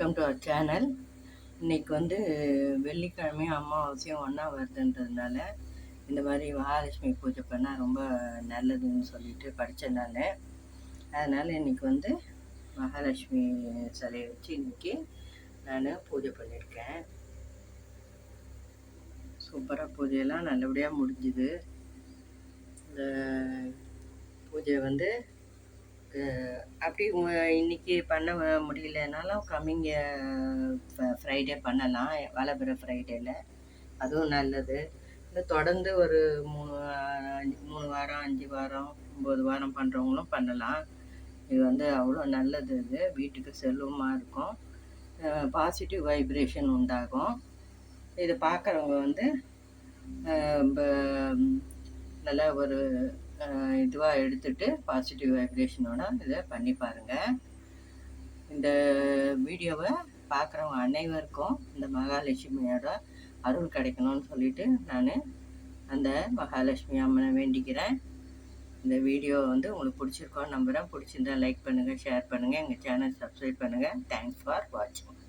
Welcome to our channel இன்னைக்கு வந்து வெள்ளிக்கிழமையும் அமாவாசையும் ஒன்றா வருதுன்றதுனால இந்த மாதிரி மகாலட்சுமி பூஜை பண்ணால் ரொம்ப நல்லதுன்னு சொல்லிட்டு படித்தேன் நான். அதனால் இன்னைக்கு வந்து மகாலட்சுமி சிலையை வச்சு இன்றைக்கி நான் பூஜை பண்ணியிருக்கேன் சூப்பராக பூஜையெல்லாம் நல்லபடியாக முடிஞ்சுது. இந்த பூஜை வந்து அப்படி இன்னைக்கு பண்ண முடியலனாலும் கம்மிங் ஃப்ரைடே பண்ணலாம். வளபிற ஃப்ரைடேல அதுவும் நல்லது. தொடர்ந்து ஒரு மூணு அஞ்சு- மூணு வாரம் அஞ்சு வாரம் ஒம்பது வாரம் பண்ணுறவங்களும் பண்ணலாம். இது வந்து அவ்வளோ நல்லது இது. வீட்டுக்கு செல்வமாக இருக்கும். பாசிட்டிவ் வைப்ரேஷன் உண்டாகும். இதை பார்க்குறவங்க வந்து நல்லா ஒரு இதுவாக எடுத்துட்டு பாசிட்டிவ் வைப்ரேஷனோட இதை பண்ணி பாருங்கள் இந்த வீடியோவை பார்க்குறவங்க அனைவருக்கும் இந்த மகாலட்சுமியோட அருள் கிடைக்கணும்னு சொல்லிட்டு நான் அந்த மகாலட்சுமி அம்மனை வேண்டிக்கிறேன். இந்த வீடியோ வந்து உங்களுக்கு பிடிச்சிருக்கோன்னு நம்புகிறேன் பிடிச்சிருந்தா லைக் பண்ணுங்கள் ஷேர் பண்ணுங்கள் எங்கள் சேனல் சப்ஸ்கிரைப் பண்ணுங்கள் தேங்க்ஸ் ஃபார் வாட்சிங்